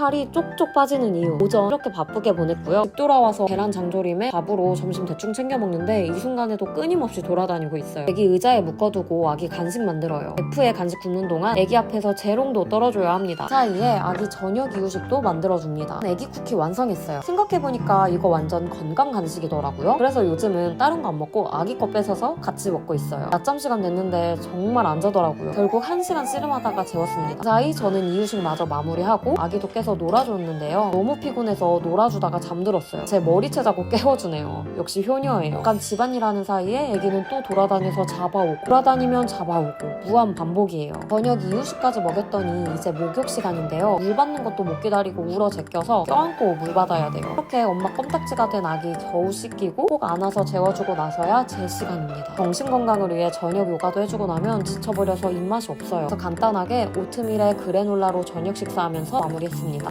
살이 쪽쪽 빠지는 이유. 오전 이렇게 바쁘게 보냈고요. 집 돌아와서 계란 장조림에 밥으로 점심 대충 챙겨 먹는데 이 순간에도 끊임없이 돌아다니고 있어요. 애기 의자에 묶어두고 아기 간식 만들어요. F에 간식 굽는 동안 애기 앞에서 재롱도 떨어줘야 합니다. 그 사이에 아기 저녁 이유식도 만들어줍니다. 애기 쿠키 완성했어요. 생각해보니까 이거 완전 건강 간식이더라고요. 그래서 요즘은 다른 거 안 먹고 아기 거 뺏어서 같이 먹고 있어요. 낮잠 시간 됐는데 정말 안 자더라고요. 결국 1시간 씨름하다가 재웠습니다. 그 사이 저는 이유식 마저 마무리하고 아기도 깨서 놀아줬는데요. 너무 피곤해서 놀아주다가 잠들었어요. 제 머리채 자고 깨워주네요. 역시 효녀예요. 약간 집안일 하는 사이에 애기는 또 돌아다녀서 잡아오고 돌아다니면 잡아오고 무한 반복이에요. 저녁 이유식까지 먹였더니 이제 목욕 시간인데요. 물 받는 것도 못 기다리고 울어 제껴서 껴안고 물 받아야 돼요. 이렇게 엄마 껌딱지가 된 아기 겨우 씻기고 꼭 안아서 재워주고 나서야 제 시간입니다. 정신 건강을 위해 저녁 요가도 해주고 나면 지쳐버려서 입맛이 없어요. 그래서 간단하게 오트밀에 그래놀라로 저녁 식사하면서 마무리했습니다